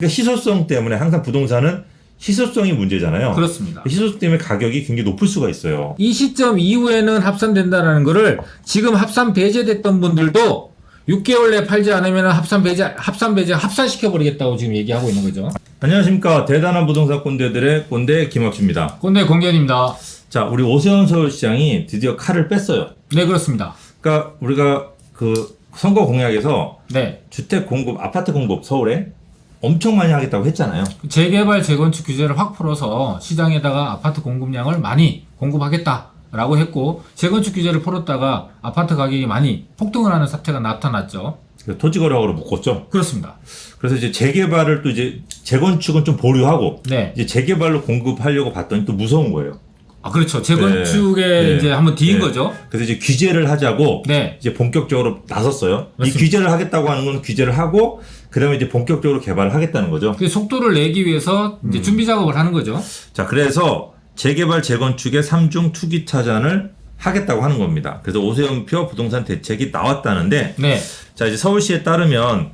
그러니까 희소성 때문에 항상 부동산은 희소성이 문제잖아요. 그렇습니다. 희소성 때문에 가격이 굉장히 높을 수가 있어요. 이 시점 이후에는 합산된다라는 거를 지금 합산 배제됐던 분들도 6개월 내에 팔지 않으면 합산 배제 합산 배제 합산시켜 버리겠다고 지금 얘기하고 있는 거죠. 안녕하십니까. 대단한 부동산 꼰대들의 꼰대 김학주입니다. 꼰대 공견입니다. 자, 우리 오세훈 서울시장이 드디어 칼을 뺐어요. 네 그렇습니다. 그러니까 우리가 그 선거 공약에서 네 주택 공급, 아파트 공급 서울에 엄청 많이 하겠다고 했잖아요. 재개발 재건축 규제를 확 풀어서 시장에다가 아파트 공급량을 많이 공급하겠다라고 했고 재건축 규제를 풀었다가 아파트 가격이 많이 폭등을 하는 사태가 나타났죠. 그래서 토지 거래학으로 묶었죠. 그렇습니다. 그래서 이제 재개발을 또 이제 재건축은 좀 보류하고 네. 이제 재개발로 공급하려고 봤더니 또 무서운 거예요. 아 그렇죠. 재건축에 네. 이제 한번 뒤인 네. 거죠. 그래서 이제 규제를 하자고 네. 이제 본격적으로 나섰어요. 이 맞습니다. 규제를 하겠다고 하는 건 규제를 하고 그다음에 이제 본격적으로 개발을 하겠다는 거죠. 그 속도를 내기 위해서 음. 이제 준비 작업을 하는 거죠. 자, 그래서 재개발 재건축의 삼중 투기 차전을 하겠다고 하는 겁니다. 그래서 오세훈표 부동산 대책이 나왔다는데 네. 자, 이제 서울시에 따르면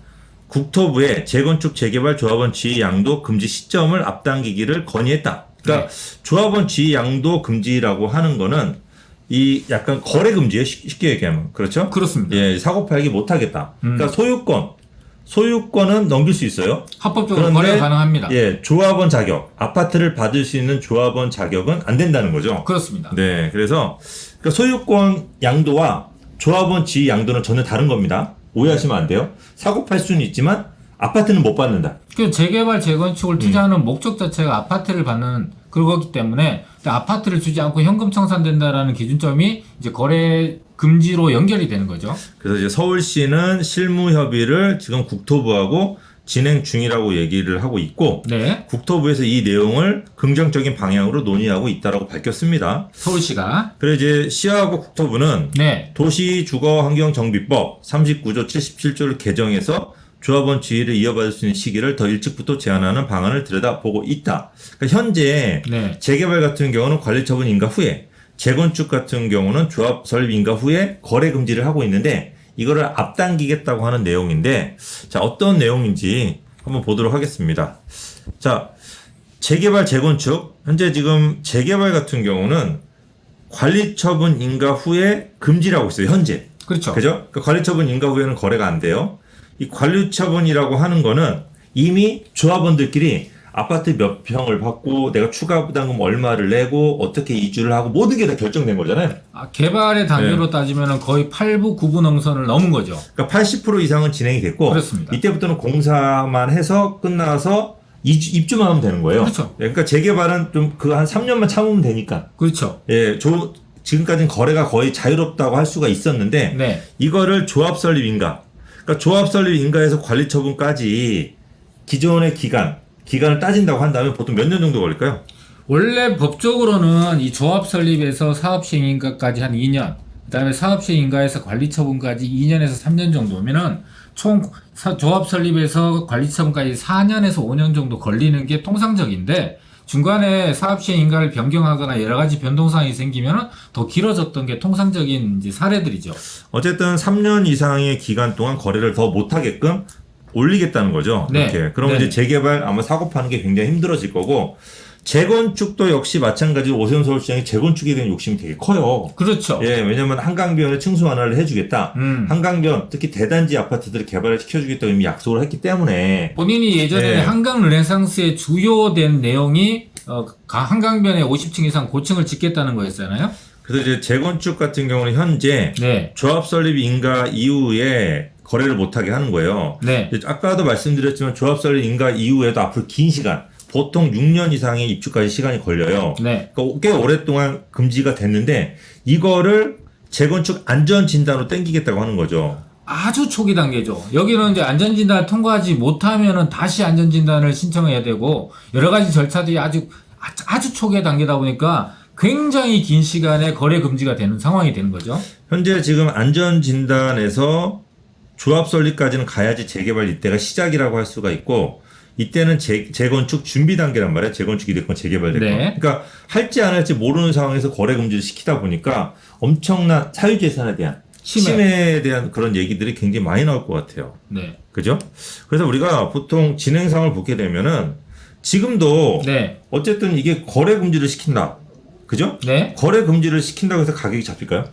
국토부에 재건축 재개발 조합원 지위 양도 금지 시점을 앞당기기를 건의했다. 그러니까 조합원 지위 양도 금지라고 하는 거는 이 약간 거래 금지에 쉽게 얘기하면 그렇죠? 그렇습니다. 예, 사고 팔기 못 하겠다. 음. 그러니까 소유권 소유권은 넘길 수 있어요. 합법적으로 그런데 거래 가능합니다. 예, 조합원 자격, 아파트를 받을 수 있는 조합원 자격은 안 된다는 거죠. 그렇습니다. 네, 그래서 그러니까 소유권 양도와 조합원 지위 양도는 전혀 다른 겁니다. 오해하시면 안 돼요. 사고 팔 수는 있지만 아파트는 못 받는다. 그 재개발 음. 재건축을 투자하는 목적 자체가 아파트를 받는 그거기 때문에 아파트를 주지 않고 현금 청산된다라는 기준점이 이제 거래 금지로 연결이 되는 거죠. 그래서 이제 서울시는 실무 협의를 지금 국토부하고 진행 중이라고 얘기를 하고 있고 네. 국토부에서 이 내용을 긍정적인 방향으로 논의하고 있다라고 밝혔습니다. 서울시가 그래 이제 시하고 국토부는 네. 도시주거환경정비법 39조 77조를 개정해서 조합원 지위를 이어받을 수 있는 시기를 더 일찍부터 제한하는 방안을 들여다보고 있다. 그러니까 현재 네. 재개발 같은 경우는 관리 처분 인가 후에 재건축 같은 경우는 조합 설립 인가 후에 거래 금지를 하고 있는데 이거를 앞당기겠다고 하는 내용인데 자 어떤 내용인지 한번 보도록 하겠습니다. 자 재개발 재건축 현재 지금 재개발 같은 경우는 관리 처분 인가 후에 금지라고 있어요 현재 그렇죠. 그죠? 그 관리 처분 인가 후에는 거래가 안 돼요. 이 관리 처분이라고 하는 거는 이미 조합원들끼리 아파트 몇 평을 받고 내가 추가 부담금 얼마를 내고 어떻게 이주를 하고 모든 게 다 결정된 거잖아요. 아, 개발의 네. 단계로 따지면 거의 8부 9부 능선을 넘은 거죠. 그러니까 80% 이상은 진행이 됐고 그렇습니다. 이때부터는 공사만 해서 끝나서 이주, 입주만 하면 되는 거예요. 그렇죠. 예, 그러니까 재개발은 좀 그 한 3년만 참으면 되니까. 그렇죠. 예, 조, 지금까지는 거래가 거의 자유롭다고 할 수가 있었는데 네. 이거를 조합 설립 인가. 그러니까 조합 설립 인가에서 관리 처분까지 기존의 기간, 기간을 따진다고 한다면 보통 몇 년 정도 걸릴까요? 원래 법적으로는 이 조합 설립에서 사업 시행 인가까지 한 2년, 그다음에 사업 시행 인가에서 관리 처분까지 2년에서 3년 정도면은 총 사- 조합 설립에서 관리 처분까지 4년에서 5년 정도 걸리는 게 통상적인데 중간에 사업 시행인가를 변경하거나 여러 가지 변동사항이 생기면은 더 길어졌던 게 통상적인 이제 사례들이죠. 어쨌든 3년 이상의 기간 동안 거래를 더 못하게끔 올리겠다는 거죠. 네. 이렇게. 그러면 네. 이제 재개발 아마 사고 파는 게 굉장히 힘들어질 거고 재건축도 역시 마찬가지로 오세훈 서울시장이 재건축에 대한 욕심이 되게 커요. 그렇죠. 예, 왜냐면 한강변에 층수 완화를 해주겠다. 음. 한강변 특히 대단지 아파트들을 개발을 시켜주겠다고 이미 약속을 했기 때문에 본인이 예전에 네. 한강 르네상스의 주요된 내용이 어, 가- 한강변에 50층 이상 고층을 짓겠다는 거였잖아요. 그래서 이제 재건축 같은 경우는 현재 네. 조합 설립 인가 이후에 거래를 못하게 하는 거예요. 네. 아까도 말씀드렸지만 조합 설립 인가 이후에도 앞으로 긴 시간, 보통 6년 이상의 입주까지 시간이 걸려요. 네. 그러니까 꽤 오랫동안 금지가 됐는데 이거를 재건축 안전 진단으로 땡기겠다고 하는 거죠. 아주 초기 단계죠. 여기는 이제 안전진단을 통과하지 못하면은 다시 안전진단을 신청해야 되고 여러 가지 절차들이 아주 아주- 아주 초기 단계다 보니까 굉장히 긴 시간에 거래 금지가 되는 상황이 되는 거죠. 현재 지금 안전 진단에서 조합 설립까지는 가야지 재개발 이때가 시작이라고 할 수가 있고 이때는 재, 재건축 준비 단계란 말이에요. 재건축이 됐건 재개발 됐건. 네. 그러니까 할지 안 할지 모르는 상황에서 거래 금지를 시키다 보니까 엄청난 사유재산에 대한 치매. 치매에 대한 그런 얘기들이 굉장히 많이 나올 것 같아요. 네. 그죠? 그래서 우리가 보통 진행상을 보게 되면은 지금도 네. 어쨌든 이게 거래 금지를 시킨다. 그죠? 네. 거래 금지를 시킨다고 해서 가격이 잡힐까요?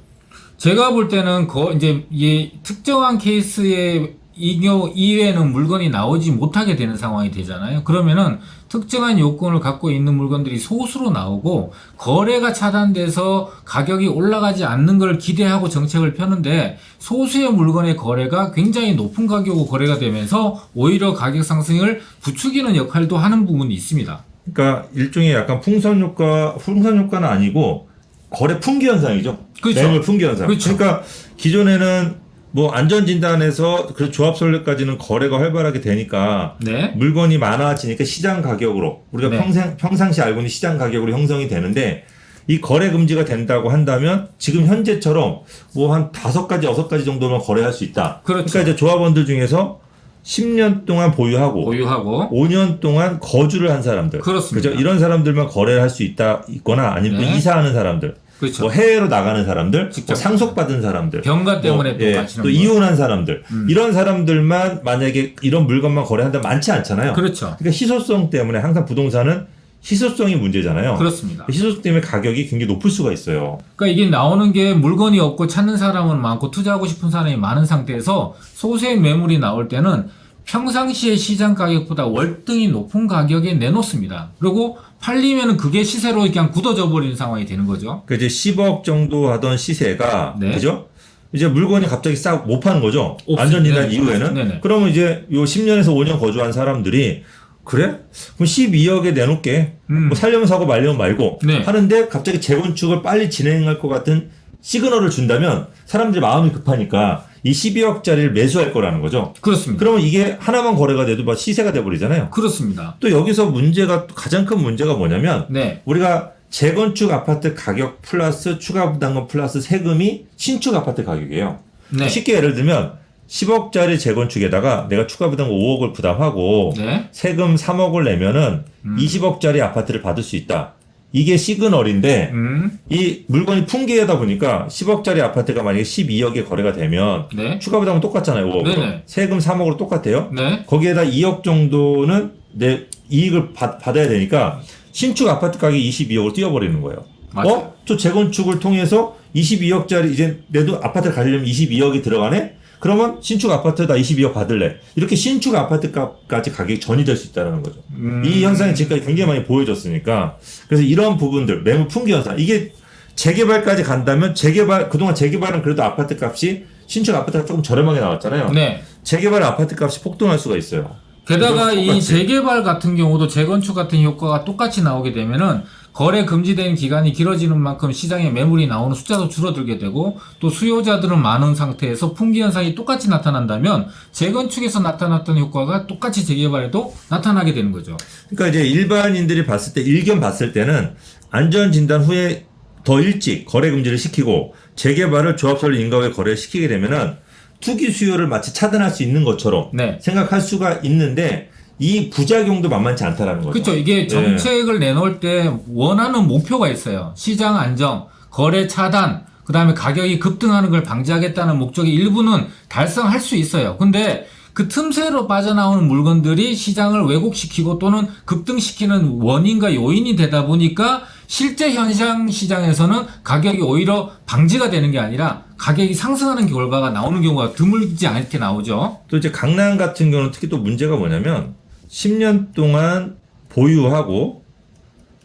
제가 볼 때는 거 이제 이 특정한 케이스에 이 경우 이외에는 물건이 나오지 못하게 되는 상황이 되잖아요. 그러면은 특정한 요건을 갖고 있는 물건들이 소수로 나오고 거래가 차단돼서 가격이 올라가지 않는 걸 기대하고 정책을 펴는데 소수의 물건의 거래가 굉장히 높은 가격으로 거래가 되면서 오히려 가격 상승을 부추기는 역할도 하는 부분이 있습니다. 그러니까 일종의 약간 풍선 효과, 풍선 효과는 아니고 거래 풍기 현상이죠. 그렇죠. 매물 풍기 현상. 그렇죠. 그러니까 기존에는 뭐 안전진단에서 그 조합 설례까지는 거래가 활발하게 되니까 네. 물건이 많아지니까 시장 가격으로 우리가 네. 평생 평상시 알고 있는 시장 가격으로 형성이 되는데 이 거래 금지가 된다고 한다면 지금 현재처럼 뭐 한 다섯 가지 여섯 가지 정도만 거래할 수 있다. 그렇죠. 러니까 이제 조합원들 중에서 10년 동안 보유하고 보유하고 5년 동안 거주를 한 사람들. 그렇습니다. 그죠? 이런 사람들만 거래를 할 수 있다 있거나 아니면 또 네. 이사하는 사람들. 그렇죠. 뭐 해외로 나가는 사람들, 뭐 상속받은 사람들, 병가 때문에 뭐, 또 예, 또 분. 이혼한 사람들 음. 이런 사람들만 만약에 이런 물건만 거래한다면 많지 않잖아요. 그렇죠. 그러니까 희소성 때문에 항상 부동산은 희소성이 문제잖아요. 그렇습니다. 희소성 때문에 가격이 굉장히 높을 수가 있어요. 그러니까 이게 나오는 게 물건이 없고 찾는 사람은 많고 투자하고 싶은 사람이 많은 상태에서 소수의 매물이 나올 때는 평상시의 시장 가격보다 월등히 높은 가격에 내놓습니다. 그리고 팔리면은 그게 시세로 그냥 굳어져 버리는 상황이 되는 거죠. 그 이제 10억 정도 하던 시세가 네. 그죠? 이제 물건이 갑자기 싹 못 파는 거죠. 없- 안전진단 네, 이후에는. 네네. 그러면 이제 요 10년에서 5년 거주한 사람들이 그래? 그럼 12억에 내놓게. 음. 뭐 살려면 사고 말려면 말고 네. 하는데 갑자기 재건축을 빨리 진행할 것 같은 시그널을 준다면 사람들이 마음이 급하니까 이 12억짜리를 매수할 거라는 거죠. 그렇습니다. 그러면 이게 하나만 거래가 돼도 막 시세가 돼버리잖아요. 그렇습니다. 또 여기서 문제가 가장 큰 문제가 뭐냐면 네. 우리가 재건축 아파트 가격 플러스 추가 부담금 플러스 세금이 신축 아파트 가격이에요. 네. 쉽게 예를 들면 10억짜리 재건축에다가 내가 추가 부담금 5억을 부담하고 네. 세금 3억을 내면은 음. 20억짜리 아파트를 받을 수 있다. 이게 시그널인데 음. 이 물건이 풍기하다 보니까 10억짜리 아파트가 만약에 12억에 거래가 되면 네. 추가 부담은 똑같잖아요. 5억으로. 네네. 세금 3억으로 똑같아요. 네. 거기에다 2억 정도는 내 이익을 받, 받아야 되니까 신축 아파트 가격이 22억으로 뛰어버리는 거예요. 맞아요. 어? 저 재건축을 통해서 22억짜리 이제 내도 아파트를 가지려면 22억이 들어가네? 그러면 신축 아파트다 22억 받을래. 이렇게 신축 아파트 값까지 가격이 전이 될 수 있다는 거죠. 음. 이 현상이 지금까지 굉장히 많이 보여졌으니까 그래서 이런 부분들 매물 풍기 현상 이게 재개발까지 간다면 재개발 그동안 재개발은 그래도 아파트 값이 신축 아파트가 조금 저렴하게 나왔잖아요. 네. 재개발 아파트 값이 폭등할 수가 있어요. 게다가 이. 재개발 같은 경우도 재건축 같은 효과가 똑같이 나오게 되면은 거래 금지된 기간이 길어지는 만큼 시장에 매물이 나오는 숫자도 줄어들게 되고 또 수요자들은 많은 상태에서 풍기 현상이 똑같이 나타난다면 재건축에서 나타났던 효과가 똑같이 재개발에도 나타나게 되는 거죠. 그러니까 이제 일반인들이 봤을 때 일견 봤을 때는 안전 진단 후에 더 일찍 거래 금지를 시키고 재개발을 조합설립 인가 후에 거래를 시키게 되면은 투기 수요를 마치 차단할 수 있는 것처럼 네. 생각할 수가 있는데 이 부작용도 만만치 않다라는 거죠. 그렇죠. 이게 정책을 내놓을 때 원하는 목표가 있어요. 시장 안정, 거래 차단, 그 다음에 가격이 급등하는 걸 방지하겠다는 목적이 일부는 달성할 수 있어요. 근데 그 틈새로 빠져나오는 물건들이 시장을 왜곡시키고 또는 급등시키는 원인과 요인이 되다 보니까 실제 현상 시장에서는 가격이 오히려 방지가 되는 게 아니라 가격이 상승하는 결과가 나오는 경우가 드물지 않게 나오죠. 또 이제 강남 같은 경우는 특히 또 문제가 뭐냐면 10년 동안 보유하고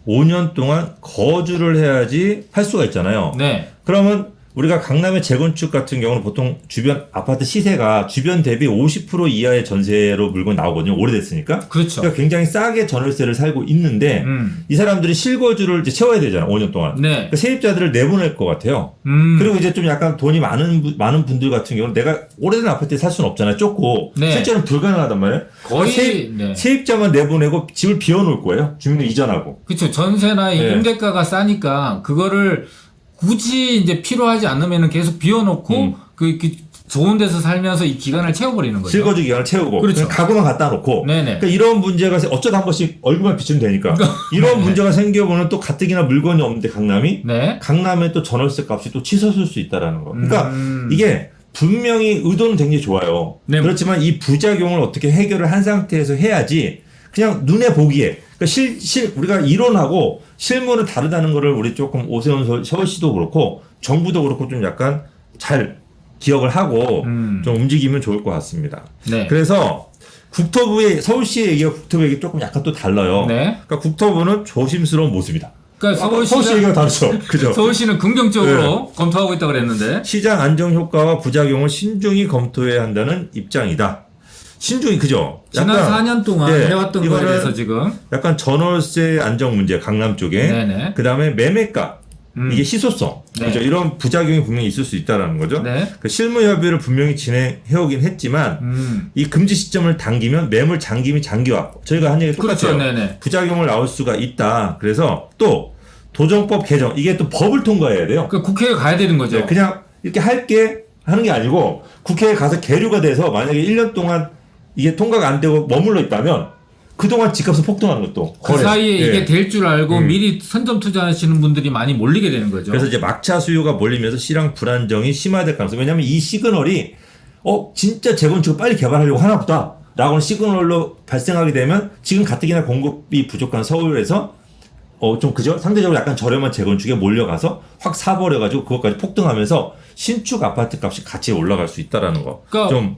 5년 동안 거주를 해야지 팔 수가 있잖아요. 네. 그러면 우리가 강남의 재건축 같은 경우는 보통 주변 아파트 시세가 주변 대비 50% 이하의 전세로 물건 나오거든요. 오래됐으니까. 그렇죠. 그러니까 굉장히 싸게 전월세를 살고 있는데 음. 이 사람들이 실거주를 이제 채워야 되잖아. 5년 동안. 네. 그러니까 세입자들을 내보낼 것 같아요. 음. 그리고 이제 좀 약간 돈이 많은 분- 많은 분들 같은 경우는 내가 오래된 아파트에 살 수는 없잖아요. 좁고 네. 실제로는 불가능하단 말이에요. 거의 세입, 네. 세입자만 내보내고 집을 비워놓을 거예요. 주민을 이전하고. 그렇죠. 전세나 이 네. 임대가가 싸니까 그거를 굳이 이제 필요하지 않으면은 계속 비워놓고 음. 그, 그 좋은 데서 살면서 이 기간을 채워버리는 거죠. 실거주 기간을 채우고 그렇죠. 그냥 가구만 갖다 놓고 네네. 그러니까 이런 문제가 생- 어쩌다 한 번씩 얼굴만 비추면 되니까 이런 네. 문제가 생겨보면 또 가뜩이나 물건이 없는데 강남이 네. 강남에 또 전월세 값이 또 치솟을 수 있다라는 거. 그러니까 음. 이게 분명히 의도는 굉장히 좋아요. 네. 그렇지만 이 부작용을 어떻게 해결을 한 상태에서 해야지 그냥 눈에 보기에 그러니까 실, 실 우리가 이론하고 실무는 다르다는 거를 우리 조금 오세훈 서- 서울시도 그렇고 정부도 그렇고 좀 약간 잘 기억을 하고 음. 좀 움직이면 좋을 것 같습니다. 네. 그래서 국토부의 서울시의 얘기와 국토부 얘기 조금 약간 또 달라요. 네. 그러니까 국토부는 조심스러운 모습이다. 그러니까 서울시 얘기가 다르죠. 그죠? 서울시는 긍정적으로 네. 검토하고 있다고 그랬는데 시장 안정 효과와 부작용을 신중히 검토해야 한다는 입장이다. 신중히 그죠? 지난 약간, 4년 동안 네, 해왔던 거에 대해서 지금 약간 전월세 안정 문제 강남 쪽에 네네. 그 다음에 매매가 음. 이게 희소성 네. 그죠? 이런 부작용이 분명히 있을 수 있다라는 거죠. 네. 그 실무 협의를 분명히 진행해오긴 했지만 음. 이 금지 시점을 당기면 매물 잠김이 잠겨와 저희가 한 얘기 그렇죠. 똑같아요. 네네. 부작용을 나올 수가 있다. 그래서 또 도정법 개정 이게 또 법을 통과해야 돼요. 그 국회에 가야 되는 거죠. 네, 그냥 이렇게 할 게 하는 게 아니고 국회에 가서 계류가 돼서 만약에 1년 동안 이게 통과가 안 되고 머물러 있다면 그동안 집값은 폭등하는 것도 그 거래. 사이에 예. 이게 될 줄 알고 음. 미리 선점 투자하시는 분들이 많이 몰리게 되는 거죠. 그래서 이제 막차 수요가 몰리면서 시장 불안정이 심화될 가능성. 왜냐하면 이 시그널이 어 진짜 재건축을 빨리 개발하려고 하나 보다. 라고는 시그널로 발생하게 되면 지금 가뜩이나 공급이 부족한 서울에서 어 좀 그죠? 상대적으로 약간 저렴한 재건축에 몰려가서 확 사버려 가지고 그것까지 폭등하면서 신축 아파트 값이 같이 올라갈 수 있다라는 거. 그러니까 좀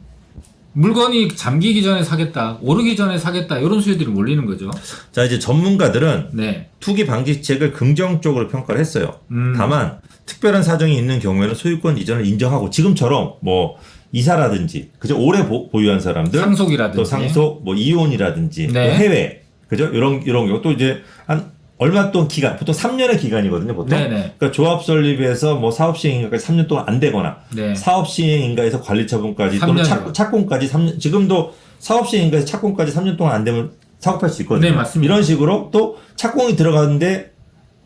물건이 잠기기 전에 사겠다, 오르기 전에 사겠다 이런 수요들이 몰리는 거죠. 자 이제 전문가들은 네. 투기 방지책을 긍정적으로 평가를 했어요. 음. 다만 특별한 사정이 있는 경우에는 소유권 이전을 인정하고 지금처럼 뭐 이사라든지 그죠 오래 보, 유한 사람들 상속이라든지. 또 상속 뭐 이혼이라든지 네. 뭐 해외 그죠 이런 이런 경우 또 이제 한 얼마 동안 기간 보통 3년의 기간이거든요 보통 네네. 그러니까 조합 설립에서 뭐 사업 시행인가까지 3년 동안 안 되거나 네. 사업 시행인가에서 관리 처분까지 또는 3년이요. 착, 착공까지 3년 지금도 사업 시행인가에서 착공까지 3년 동안 안 되면 사업할 수 있거든요. 네, 맞습니다. 이런 식으로 또 착공이 들어가는데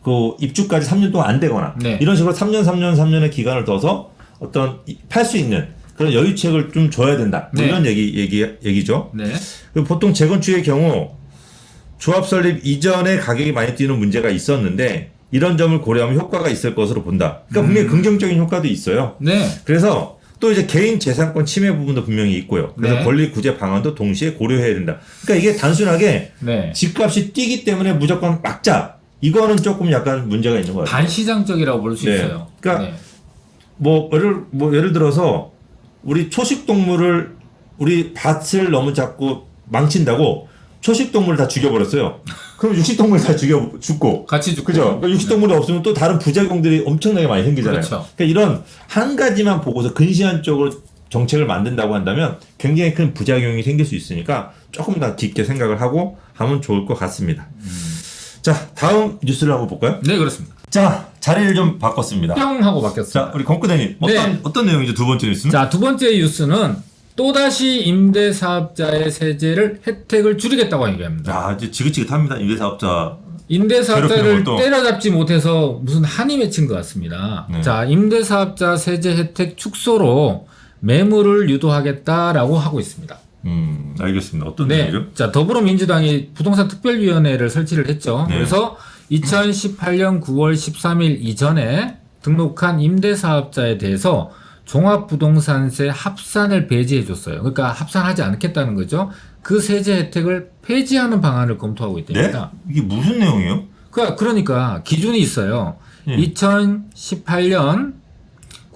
그 입주까지 3년 동안 안 되거나 네. 이런 식으로 3년 3년 3년의 기간을 둬서 어떤 팔 수 있는 그런 여유책을 좀 줘야 된다. 뭐 네. 이런 얘기 얘기 얘기죠. 네. 보통 재건축의 경우 조합 설립 이전에 가격이 많이 뛰는 문제가 있었는데 이런 점을 고려하면 효과가 있을 것으로 본다. 그러니까 분명히 긍정적인 효과도 있어요. 네. 그래서 또 이제 개인 재산권 침해 부분도 분명히 있고요. 그래서 네. 권리 구제 방안도 동시에 고려해야 된다. 그러니까 이게 단순하게 네. 집값이 뛰기 때문에 무조건 막자. 이거는 조금 약간 문제가 있는 것 같아요. 반시장적이라고 볼 수 네. 있어요. 그러니까 네. 뭐 예를 뭐 예를 들어서 우리 초식 동물을 우리 밭을 너무 자꾸 망친다고 초식 동물을 다 죽여버렸어요. 그럼 육식 동물 다 죽여 죽고 같이 죽고. 그죠? 그러니까 육식 동물이 없으면 또 다른 부작용들이 엄청나게 많이 생기잖아요. 그렇죠. 그러니까 이런 한 가지만 보고서 근시안적으로 정책을 만든다고 한다면 굉장히 큰 부작용이 생길 수 있으니까 조금 더 깊게 생각을 하고 하면 좋을 것 같습니다. 자, 다음 뉴스를 한번 볼까요? 네, 그렇습니다. 자, 자리를 좀 바꿨습니다. 뿅 하고 바뀌었습니다. 자, 우리 건구대님 어떤 네. 어떤 내용이죠? 두 번째 뉴스는? 자, 두 번째 뉴스는 또다시 임대사업자의 세제를 혜택을 줄이겠다고 얘기합니다. 자, 이제 지긋지긋합니다. 임대사업자. 임대사업자를 것도. 때려잡지 못해서 무슨 한이 맺힌 것 같습니다. 네. 자, 임대사업자 세제 혜택 축소로 매물을 유도하겠다라고 하고 있습니다. 음, 알겠습니다. 어떤 네. 내용이죠? 자, 더불어민주당이 부동산 특별위원회를 설치를 했죠. 네. 그래서 2018년 9월 13일 이전에 등록한 임대사업자에 대해서 종합부동산세 합산을 배제해 줬어요. 그러니까 합산하지 않겠다는 거죠. 그 세제 혜택을 폐지하는 방안을 검토하고 네? 있답니다. 이게 무슨 내용이에요? 그- 그러니까 기준이 있어요. 예. 2018년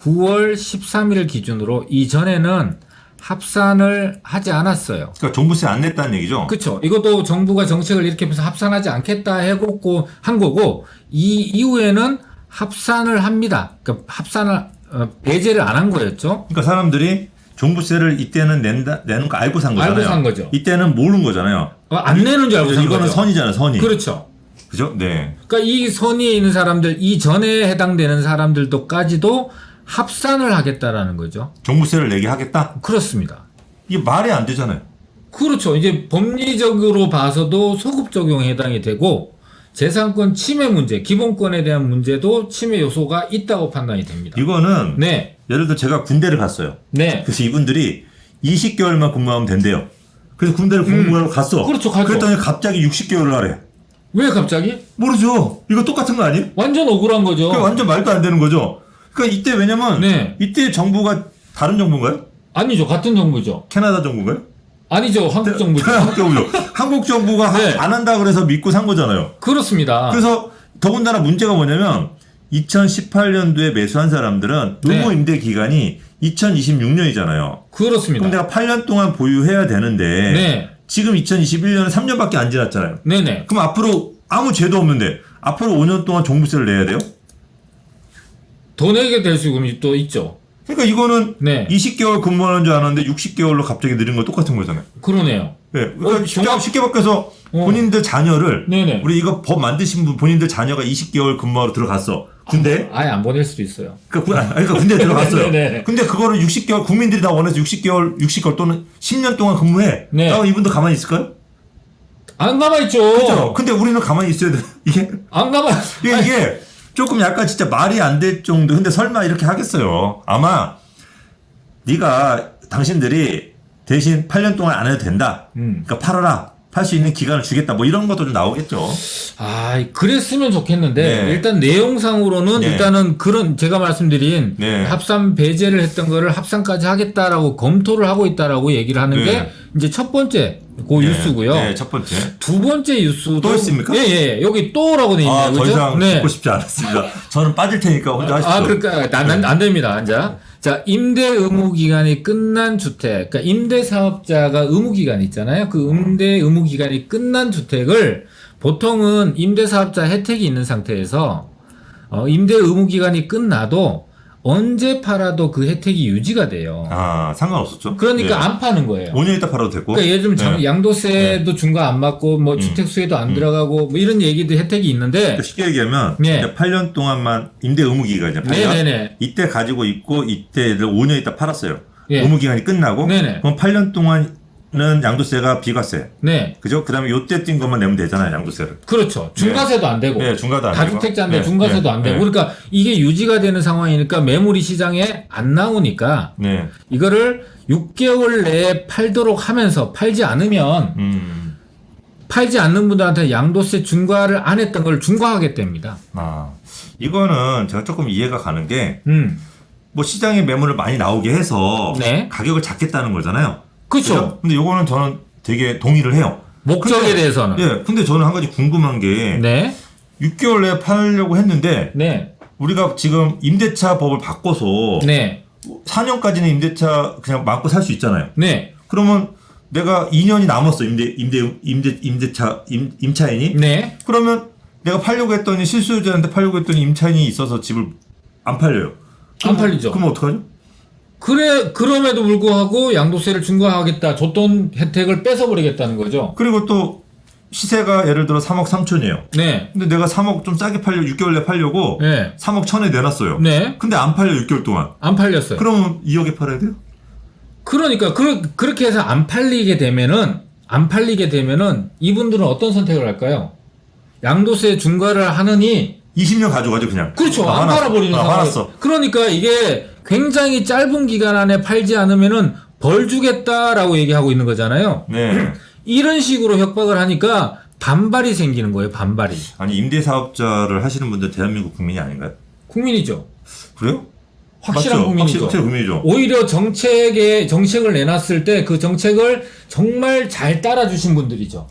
9월 13일 기준으로 이전에는 합산을 하지 않았어요. 그러니까 종부세 안 냈다는 얘기죠? 그렇죠. 이것도 정부가 정책을 이렇게 해서 합산하지 않겠다 해고 한 거고 이 이후에는 합산을 합니다. 그러니까 합산을 어, 배제를 안 한 거였죠. 그러니까 사람들이 종부세를 이때는 낸다 내는 거 알고 산 거잖아요. 알고 산 거죠. 이때는 모르는 거잖아요. 어, 안 내는 줄 알고 산 이거는 거죠. 선이잖아요, 선이. 그렇죠. 그죠? 네. 그러니까 이 선의에 있는 사람들 이 전에 해당되는 사람들도까지도 합산을 하겠다라는 거죠. 종부세를 내게 하겠다? 그렇습니다. 이게 말이 안 되잖아요. 그렇죠. 이제 법리적으로 봐서도 소급 적용에 해당이 되고 재산권 침해 문제, 기본권에 대한 문제도 침해 요소가 있다고 판단이 됩니다. 이거는 네, 예를 들어 제가 군대를 갔어요. 네, 그래서 이분들이 20개월만 근무하면 된대요. 그래서 군대를 공부하러 갔어. 음. 그렇죠, 가죠. 그랬더니 갑자기 60개월을 하래. 왜 갑자기? 모르죠. 이거 똑같은 거 아니에요? 완전 억울한 거죠. 그게 완전 말도 안 되는 거죠. 그러니까 이때 왜냐면 네. 이때 정부가 다른 정부인가요? 아니죠, 같은 정부죠. 캐나다 정부인가요? 아니죠, 한국 정부죠. 한국 정부죠. 한국 정부가 하- 네. 안 한다 그래서 믿고 산 거잖아요. 그렇습니다. 그래서 더군다나 문제가 뭐냐면 2018년도에 매수한 사람들은 네. 의무 임대 기간이 2026년이잖아요. 그렇습니다. 그럼 내가 8년 동안 보유해야 되는데 네, 지금 2021년은 3년밖에 안 지났잖아요. 네네. 그럼 앞으로 아무 죄도 없는데 앞으로 5년 동안 종부세를 내야 돼요? 더 내게 될 수금이 또 있죠. 그러니까 이거는 네, 20개월 근무하는 줄 알았는데 60개월로 갑자기 늘린 거 똑같은 거잖아요. 그러네요. 네. 그러니까 어, 쉽게, 종합- 쉽게 바뀌어서 어. 본인들 자녀를 네네. 우리 이거 법 만드신 분 본인들 자녀가 20개월 근무하러 들어갔어. 군대? 아예 안 보낼 수도 있어요. 그러니까, 군- 아니, 그러니까 군대 들어갔어요. 네네. 근데 그거를 60개월 국민들이 다 원해서 60개월 60개월 또는 10년 동안 근무해. 네. 그럼 이분도 가만히 있을까요? 안 가만있죠. 그죠? 근데 우리는 가만히 있어야 돼. 이게 안 가만. 이게, 이게 조금 약간 진짜 말이 안 될 정도. 근데 설마 이렇게 하겠어요? 아마 네가 당신들이 대신 8년 동안 안 해도 된다. 음. 그러니까 팔아라. 팔수 있는 기간을 주겠다. 뭐 이런 것도 좀 나오겠죠. 아, 그랬으면 좋겠는데 네. 일단 내용상으로는 네. 일단은 그런 제가 말씀드린 네. 합산 배제를 했던 거를 합산까지 하겠다라고 검토를 하고 있다라고 얘기를 하는 네. 게 이제 첫 번째 그 네. 뉴스고요. 네, 첫 번째. 두 번째 뉴스도 또 있습니까? 예, 예. 여기 또라고 돼 있네요. 아, 더 그죠? 이상 네. 듣고 싶지 않았습니다. 저는 빠질 테니까 혼자 하십시오. 아, 그러니까 난, 난, 안 됩니다. 자, 자, 임대 의무 기간이 끝난 주택. 그러니까 임대 사업자가 의무 기간이 있잖아요. 그 임대 의무 기간이 끝난 주택을 보통은 임대 사업자 혜택이 있는 상태에서 어, 임대 의무 기간이 끝나도 언제 팔아도 그 혜택이 유지가 돼요. 아, 상관없었죠. 그러니까 네. 안 파는 거예요. 5년 있다 팔아도 됐고. 그러니까 예를 들면 장- 네. 양도세도 중과 안 맞고 뭐 주택 수혜도 안 들어가고 뭐 이런 얘기도 혜택이 있는데 그러니까 쉽게 얘기하면 네. 이제 8년 동안만 임대 의무 기간이죠. 8년. 네네네. 이때 가지고 있고 이때 5년 있다 팔았어요. 예. 의무 기간이 끝나고 네네. 그럼 8년 동안 은 양도세가 비과세. 네. 그죠? 그다음에 요때 뛴 것만 내면 되잖아요, 양도세를. 그렇죠. 중과세도 안 되고. 네, 중과도 안 되고. 다주택자인데 네, 중과세도 네, 안 되고. 네. 그러니까 이게 유지가 되는 상황이니까 매물이 시장에 안 나오니까 네. 이거를 6개월 내에 팔도록 하면서 팔지 않으면 음. 팔지 않는 분들한테 양도세 중과를 안 했던 걸 중과하겠답니다. 아. 이거는 제가 조금 이해가 가는 게 음. 뭐 시장에 매물을 많이 나오게 해서 네. 가격을 잡겠다는 거잖아요. 그렇죠. 근데 요거는 저는 되게 동의를 해요. 목적에 근데- 대해서는. 예. 근데 저는 한 가지 궁금한 게 네. 6개월 내에 팔려고 했는데 네. 우리가 지금 임대차 법을 바꿔서 네. 4년까지는 임대차 그냥 맞고 살 수 있잖아요. 네. 그러면 내가 2년이 남았어 임대 임대 임대 임대차 임, 임차인이 네. 그러면 내가 팔려고 했더니 실수요자한테 팔려고 했더니 임차인이 있어서 집을 안 팔려요. 안 팔리죠. 그럼 어떡하죠? 그래 그럼에도 불구하고 양도세를 중과하겠다. 줬던 혜택을 뺏어버리겠다는 거죠. 그리고 또 시세가 예를 들어 3억 3천이에요. 네. 근데 내가 3억 좀 싸게 팔려 6개월 내 팔려고 네. 3억 천에 내놨어요. 네. 근데 안 팔려 6개월 동안. 안 팔렸어요. 그러면 2억에 팔아야 돼요? 그러니까 그, 그렇게 해서 안 팔리게 되면은 안 팔리게 되면은 이분들은 어떤 선택을 할까요? 양도세 중과를 하느니 20년 가져가죠 그냥. 그렇죠 아, 안. 팔아버리는 아, 상황. 화났어. 그러니까 이게 굉장히 짧은 기간 안에 팔지 않으면은 벌 주겠다라고 얘기하고 있는 거잖아요. 네. 이런 식으로 협박을 하니까 반발이 생기는 거예요. 반발이 아니 임대 사업자를 하시는 분들 대한민국 국민이 아닌가요? 국민이죠. 그래요? 확실한 맞죠? 국민이죠. 확실한 국민이죠. 오히려 정책에 정책을 내놨을 때 그 정책을 정말 잘 따라주신 분들이죠.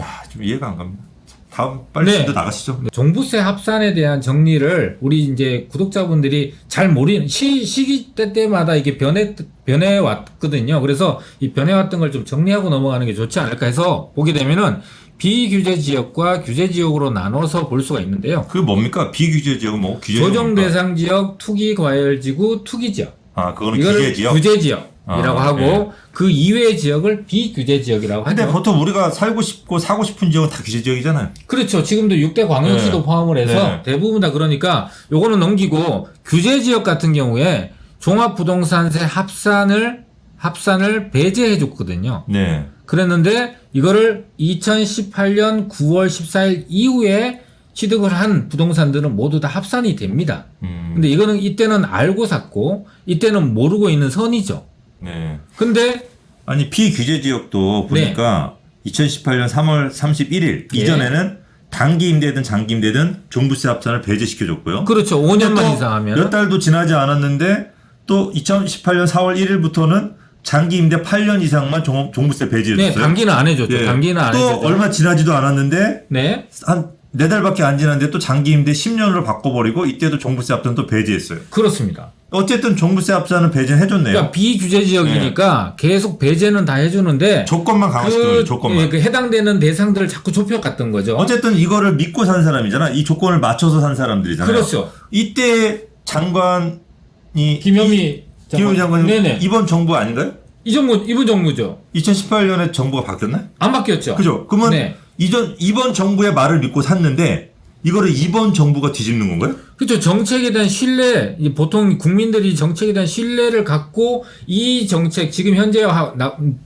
야, 좀 이해가 안 갑니다. 다음 빨리 네. 나가시죠. 종부세 합산에 대한 정리를 우리 이제 구독자분들이 잘 모르는 시, 시기 때 때마다 이게 변해 변해 왔거든요. 그래서 이 변해 왔던 걸 좀 정리하고 넘어가는 게 좋지 않을까 해서 보게 되면은 비규제 지역과 규제 지역으로 나눠서 볼 수가 있는데요. 그게 뭡니까? 비규제 지역은 뭐 규제 조정? 대상 지역, 투기 과열 지구, 투기 지역. 아, 그거는 규제 지역. 규제 지역 이라고 아, 하고 예. 그 이외의 지역을 비규제 지역이라고 근데 하죠. 보통 우리가 살고 싶고 사고 싶은 지역은 다 규제 지역이잖아요. 그렇죠. 지금도 6대 광역시도 네. 포함을 해서 네. 대부분 다 그러니까 요거는 넘기고 규제 지역 같은 경우에 종합부동산세 합산을 합산을 배제해 줬거든요. 네. 그랬는데 이거를 2018년 9월 14일 이후에 취득을 한 부동산들은 모두 다 합산이 됩니다. 음, 근데 이거는 이때는 알고 샀고 이때는 모르고 있는 선이죠. 네. 근데 아니 비규제 지역도 보니까 2018년 3월 31일 예. 이전에는 단기 임대든 장기 임대든 종부세 합산을 배제시켜줬고요. 그렇죠. 5년만 또 이상 하면 몇 달도 지나지 않았는데 또 2018년 4월 1일부터는 장기 임대 8년 이상만 종, 종부세 네, 배제해줬어요. 단기는 안 해줬죠. 예. 단기는 안 또 해줬죠. 얼마 지나지도 않았는데 네. 한 네 달밖에 안 지났는데 또 장기 임대 10년으로 바꿔버리고 이때도 종부세 합산 또 배제했어요. 그렇습니다. 어쨌든 종부세 합산은 배제해줬네요. 그러니까 비규제 지역이니까 계속 배제는 다 해주는데 조건만 강화시켜요. 그, 조건만. 예, 그 해당되는 대상들을 자꾸 좁혀갔던 거죠. 어쨌든 이거를 믿고 산 사람이잖아. 이 조건을 맞춰서 산 사람들이잖아요. 그렇죠. 이때 장관이 김현미 김현미 장관이 네네. 이번 정부 아닌가요? 이 정부 이분 정부죠. 2018년에 정부가 바뀌었나요? 안 바뀌었죠. 그죠? 그러면 네. 이전 이번 정부의 말을 믿고 샀는데 이거를 이번 정부가 뒤집는 건가요? 그렇죠. 정책에 대한 신뢰, 이 보통 국민들이 정책에 대한 신뢰를 갖고 이 정책, 지금 현재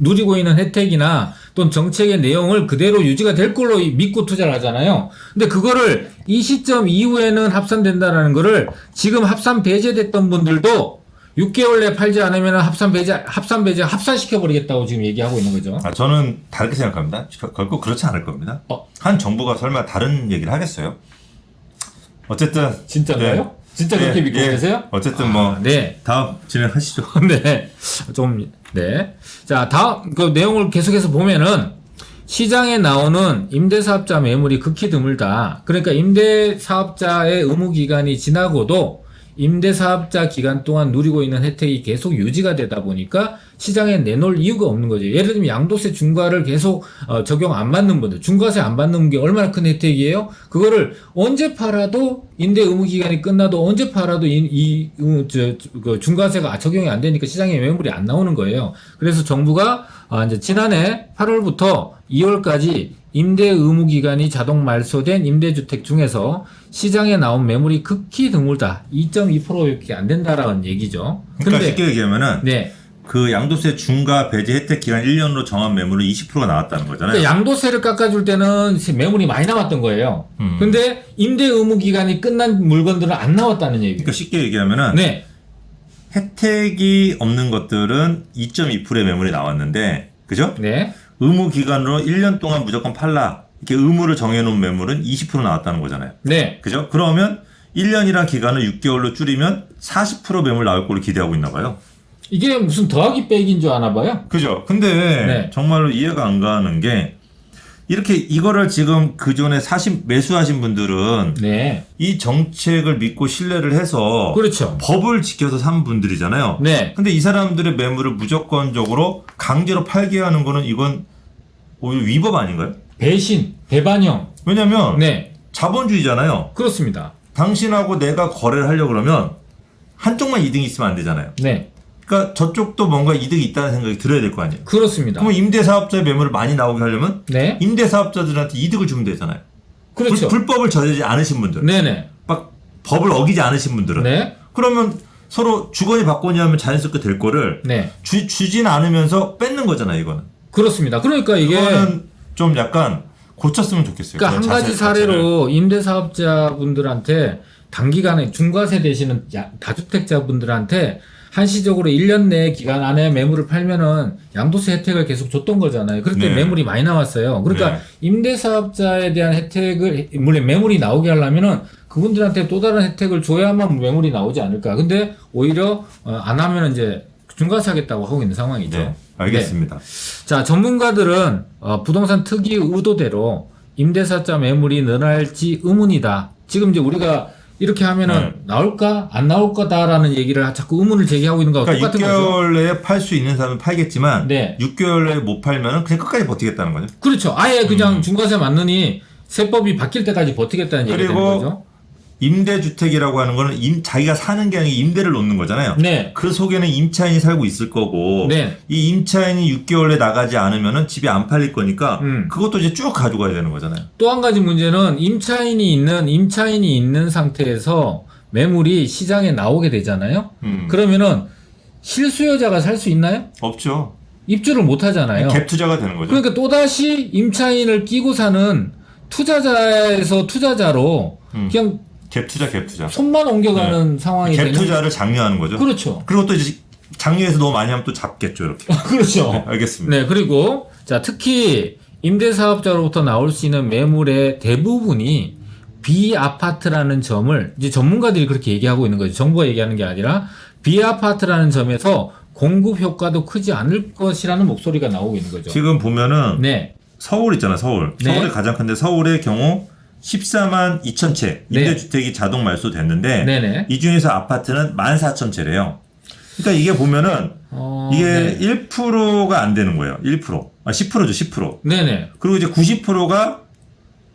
누리고 있는 혜택이나 또는 정책의 내용을 그대로 유지가 될 걸로 이- 믿고 투자를 하잖아요. 근데 그거를 이 시점 이후에는 합산된다라는 거를 지금 합산 배제됐던 분들도 6개월 내에 팔지 않으면 합산 배제, 합산 배제 합산시켜 버리겠다고 지금 얘기하고 있는 거죠. 아, 저는 다르게 생각합니다. 결- 결코 그렇지 않을 겁니다. 어. 한 정부가 설마 다른 얘기를 하겠어요? 어쨌든 진짜인가요? 진짜 그렇게 믿고 계세요? 어쨌든 아, 뭐 네. 다음 진행하시죠. 네. 좀, 네. 자, 다음, 그 내용을 계속해서 보면은, 시장에 나오는 임대사업자 매물이 극히 드물다. 그러니까 임대사업자의 의무 기간이 지나고도 임대사업자 기간 동안 누리고 있는 혜택이 계속 유지가 되다 보니까 시장에 내놓을 이유가 없는 거죠. 예를 들면 양도세 중과를 계속 어, 적용 안 받는 분들, 중과세 안 받는 게 얼마나 큰 혜택이에요? 그거를 언제 팔아도 임대 의무 기간이 끝나도 언제 팔아도 이, 이 음, 저, 저, 그 중과세가 적용이 안 되니까 시장에 매물이 안 나오는 거예요. 그래서 정부가 아, 이제 지난해 8월부터 2월까지 임대 의무 기간이 자동 말소된 임대주택 중에서 시장에 나온 매물이 극히 드물다. 2.2%밖에 안 된다라는 얘기죠. 그러니까 근데 쉽게 얘기하면은 네. 그 양도세 중과 배제 혜택 기간 1년으로 정한 매물은 20%가 나왔다는 거잖아요. 그러니까 양도세를 깎아줄 때는 매물이 많이 남았던 거예요. 음. 근데 임대 의무 기간이 끝난 물건들은 안 나왔다는 얘기예요. 그러니까 쉽게 얘기하면은 네. 혜택이 없는 것들은 2.2%의 매물이 나왔는데 그죠? 네. 의무 기간으로 1년 동안 무조건 팔라. 이렇게 의무를 정해놓은 매물은 20% 나왔다는 거잖아요. 네. 그죠? 그러면 1년이란 기간을 6개월로 줄이면 40% 매물 나올 걸로 기대하고 있나 봐요. 이게 무슨 더하기 빼기인 줄 아나 봐요. 그죠? 근데 네. 정말로 이해가 안 가는 게 이렇게 이거를 지금 그 전에 사신 매수하신 분들은 네. 이 정책을 믿고 신뢰를 해서 그렇죠. 법을 지켜서 산 분들이잖아요. 네. 근데 이 사람들의 매물을 무조건적으로 강제로 팔게 하는 거는 이건 오히려 위법 아닌가요? 배신, 배반형. 왜냐면 네. 자본주의잖아요. 그렇습니다. 당신하고 내가 거래를 하려고 그러면 한쪽만 이득이 있으면 안 되잖아요. 네. 그러니까 저쪽도 뭔가 이득이 있다는 생각이 들어야 될 거 아니에요. 그렇습니다. 그러면 임대사업자의 매물을 많이 나오게 하려면 네. 임대사업자들한테 이득을 주면 되잖아요. 그렇죠. 불, 법을 저지르지 않으신 분들, 네네. 막 법을 어기지 않으신 분들은 네. 그러면 서로 주거니 받거니 하면 자연스럽게 될 거를 네. 주, 주진 않으면서 뺏는 거잖아요, 이거는. 그렇습니다. 그러니까 이게 이거는 좀 약간 고쳤으면 좋겠어요. 그러니까 한 가지. 사례로 임대사업자분들한테 단기간에 중과세 되시는 야- 다주택자분들한테 한시적으로 1년 내 기간 안에 매물을 팔면은 양도세 혜택을 계속 줬던 거잖아요. 그때 네. 매물이 많이 나왔어요. 그러니까 네. 임대사업자에 대한 혜택을 물론 매물이 나오게 하려면은 그분들한테 또 다른 혜택을 줘야만 매물이 나오지 않을까. 근데 오히려 어, 안 하면 이제 중과세 하겠다고 하고 있는 상황이죠. 네, 알겠습니다. 자, 전문가들은 어, 부동산 특이 의도대로 임대사자 매물이 늘어날지 의문이다. 지금 이제 우리가 이렇게 하면은 네. 나올까 안 나올 거다라는 얘기를 자꾸 의문을 제기하고 있는 거하고 그러니까 똑같은 거죠. 6개월 내에 팔 수 있는 사람은 팔겠지만 네. 6개월 내에 못 팔면은 그냥 끝까지 버티겠다는 거죠. 그렇죠. 아예 그냥 음. 중과세 맞느니 세법이 바뀔 때까지 버티겠다는 얘기가 되는 거죠. 임대주택이라고 하는 거는 임, 자기가 사는 게 아니라 임대를 놓는 거잖아요. 네. 그 속에는 임차인이 살고 있을 거고 네. 이 임차인이 6개월 내에 나가지 않으면은 집이 안 팔릴 거니까 음. 그것도 이제 쭉 가져가야 되는 거잖아요. 또 한 가지 문제는 임차인이 있는 임차인이 있는 상태에서 매물이 시장에 나오게 되잖아요. 음. 그러면은 실수요자가 살 수 있나요? 없죠. 입주를 못 하잖아요. 갭 투자가 되는 거죠. 그러니까 또다시 임차인을 끼고 사는 투자자에서 투자자로 음. 그냥 갭 투자, 갭 투자. 손만 옮겨가는 상황이 갭 되는 투자를 장려하는 거죠. 그렇죠. 그리고 또 이제 장려해서 너무 많이 하면 또 잡겠죠, 이렇게. 그렇죠. 네, 알겠습니다. 네, 그리고 자 특히 임대사업자로부터 나올 수 있는 매물의 대부분이 비아파트라는 점을 이제 전문가들이 그렇게 얘기하고 있는 거죠. 정부가 얘기하는 게 아니라 비아파트라는 점에서 공급 효과도 크지 않을 것이라는 목소리가 나오고 있는 거죠. 지금 보면은 네, 서울 있잖아요, 서울. 네. 서울이 가장 큰데 서울의 경우 14만 2천 채 네. 임대주택이 자동 말소됐는데 네네. 이 중에서 아파트는 1만 4천 채래요. 그러니까 이게 보면은 어, 이게 네. 1%가 안 되는 거예요. 1%. 아, 10%죠, 10%. 네네. 그리고 이제 90%가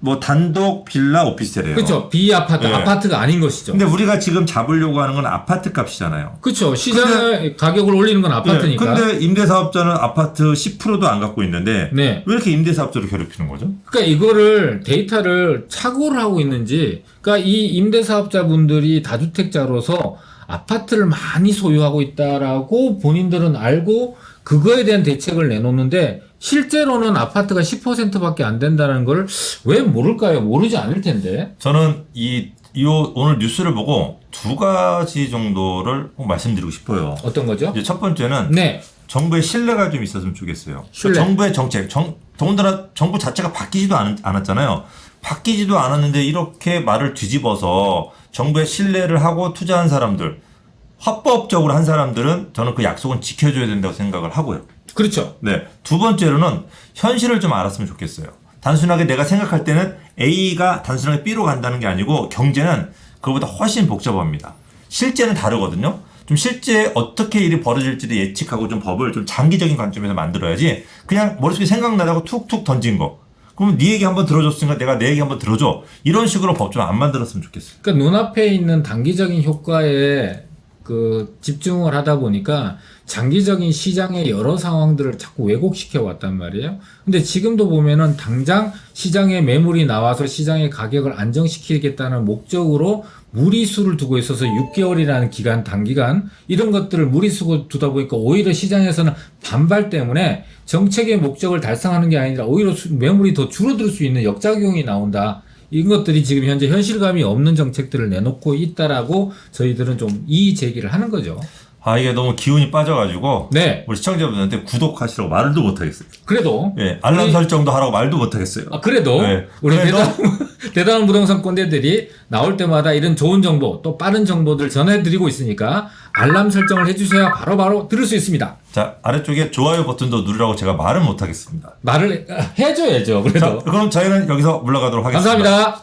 뭐 단독 빌라 오피스텔이에요. 그렇죠. 비아파트, 네. 아파트가 아닌 것이죠. 근데 우리가 지금 잡으려고 하는 건 아파트 값이잖아요. 그렇죠. 시장 가격을 올리는 건 아파트니까. 네, 근데 임대사업자는 아파트 10%도 안 갖고 있는데 네. 왜 이렇게 임대사업자를 괴롭히는 거죠? 그러니까 이거를 데이터를 착오를 하고 있는지, 그러니까 이 임대사업자분들이 다주택자로서 아파트를 많이 소유하고 있다라고 본인들은 알고 그거에 대한 대책을 내놓는데 실제로는 아파트가 10%밖에 안 된다는 걸 왜 모를까요? 모르지 않을 텐데. 저는 이, 이 오늘 뉴스를 보고 두 가지 정도를 꼭 말씀드리고 싶어요. 어떤 거죠? 이제 첫 번째는 네. 정부의 신뢰가 좀 있었으면 좋겠어요. 신뢰. 정부의 정책, 정, 더군다나 정부 자체가 바뀌지도 않, 않았잖아요. 바뀌지도 않았는데 이렇게 말을 뒤집어서 정부의 신뢰를 하고 투자한 사람들, 합법적으로 한 사람들은 저는 그 약속은 지켜줘야 된다고 생각을 하고요. 그렇죠. 네. 두 번째로는 현실을 좀 알았으면 좋겠어요. 단순하게 내가 생각할 때는 A가 단순하게 B로 간다는 게 아니고 경제는 그거보다 훨씬 복잡합니다. 실제는 다르거든요. 좀 실제 어떻게 일이 벌어질지를 예측하고 좀 법을 좀 장기적인 관점에서 만들어야지 그냥 머릿속에 생각나다고 툭툭 던진 거. 그러면 네 얘기 한번 들어줬으니까 내가 내 얘기 한번 들어줘. 이런 식으로 법 좀 안 만들었으면 좋겠어요. 그러니까 눈앞에 있는 단기적인 효과에 그 집중을 하다 보니까 장기적인 시장의 여러 상황들을 자꾸 왜곡시켜 왔단 말이에요. 근데 지금도 보면은 당장 시장에 매물이 나와서 시장의 가격을 안정시키겠다는 목적으로 무리수를 두고 있어서 6개월이라는 기간 단기간 이런 것들을 무리수고 두다 보니까 오히려 시장에서는 반발 때문에 정책의 목적을 달성하는 게 아니라 오히려 수- 매물이 더 줄어들 수 있는 역작용이 나온다. 이런 것들이 지금 현재 현실감이 없는 정책들을 내놓고 있다라고 저희들은 좀 이의 제기를 하는 거죠. 아, 이게 너무 기운이 빠져가지고 네. 우리 시청자분들한테 구독하시라고 말도 못하겠어요. 그래도 예, 알람 우리- 설정도 하라고 말도 못하겠어요. 아, 그래도 네. 우리 그래도- 대단 대단한 부동산 꼰대들이 나올 때마다 이런 좋은 정보 또 빠른 정보들 전해드리고 있으니까 알람 설정을 해주셔야 바로 바로 들을 수 있습니다. 자, 아래쪽에 좋아요 버튼도 누르라고 제가 말은 못하겠습니다. 말을 해- 해줘야죠. 자, 그래도 그럼 저희는 여기서 물러가도록 하겠습니다. 감사합니다.